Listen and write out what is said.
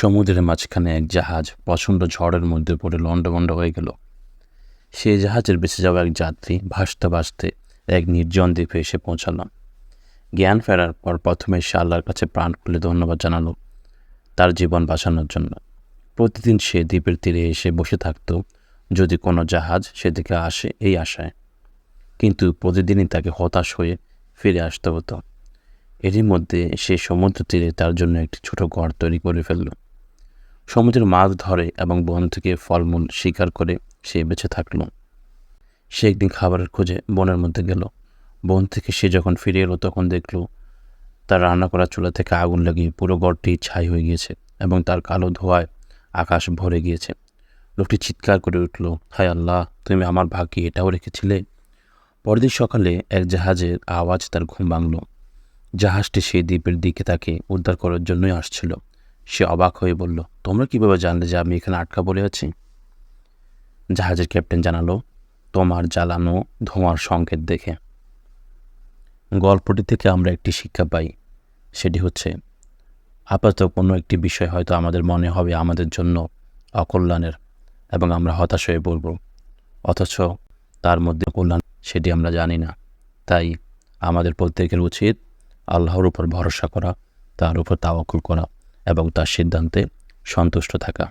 সমুদ্রের মাঝখানে এক জাহাজ প্রচণ্ড ঝড়ের মধ্যে পড়ে লণ্ডভণ্ড হয়ে গেল। সেই জাহাজের বেঁচে যাওয়া এক যাত্রী ভাসতে ভাসতে এক নির্জন দ্বীপে এসে পৌঁছালো। জ্ঞান ফেরার পর প্রথমে সে আল্লাহর কাছে প্রাণ খুলে ধন্যবাদ জানালো তার জীবন বাঁচানোর জন্য। প্রতিদিন সে দ্বীপের তীরে এসে বসে থাকতো যদি কোনো জাহাজ সেদিকে আসে এই আশায়। কিন্তু প্রতিদিনই তাকে হতাশ হয়ে ফিরে আসতে হতো। এরই মধ্যে সে সমুদ্র তীরে তার জন্য একটি ছোট ঘর তৈরি করে ফেলল। সমুদ্রের মাছ ধরে এবং বন থেকে ফলমূল শিকার করে সে বেঁচে থাকল। সে একদিন খাবারের খোঁজে বনের মধ্যে গেল। বন থেকে সে যখন ফিরে এলো, তখন দেখল তার রান্না করা চুলা থেকে আগুন লাগিয়ে পুরো ঘরটি ছাই হয়ে গিয়েছে এবং তার কালো ধোঁয়ায় আকাশ ভরে গিয়েছে। লোকটি চিৎকার করে উঠল, হায় আল্লাহ, তুমি আমার ভাগ্যে এটাও রেখেছিলে? পরদিন সকালে এক জাহাজের আওয়াজ তার ঘুম ভাঙল। জাহাজটি সেই দ্বীপের দিকে তাকে উদ্ধার করার জন্যই আসছিল। সে অবাক হয়ে বলল, তোমরা কীভাবে জানলে যে আমি এখানে আটকা পড়ে আছি? জাহাজের ক্যাপ্টেন জানালো, তোমার জ্বালানো ধোঁয়ার সংকেত দেখে। গল্পটি থেকে আমরা একটি শিক্ষা পাই। সেটি হচ্ছে, আপাতত কোনো একটি বিষয় হয়তো আমাদের মনে হবে আমাদের জন্য অকল্যাণের এবং আমরা হতাশ হয়ে পড়ব। অথচ তার মধ্যে কল্যাণ, সেটি আমরা জানি না। তাই আমাদের প্রত্যেকের উচিত আল্লাহর উপর ভরসা করা, তার উপর তাওয়াক্কুল করা। এবং তার সিদ্ধান্তে সন্তুষ্ট থাকা।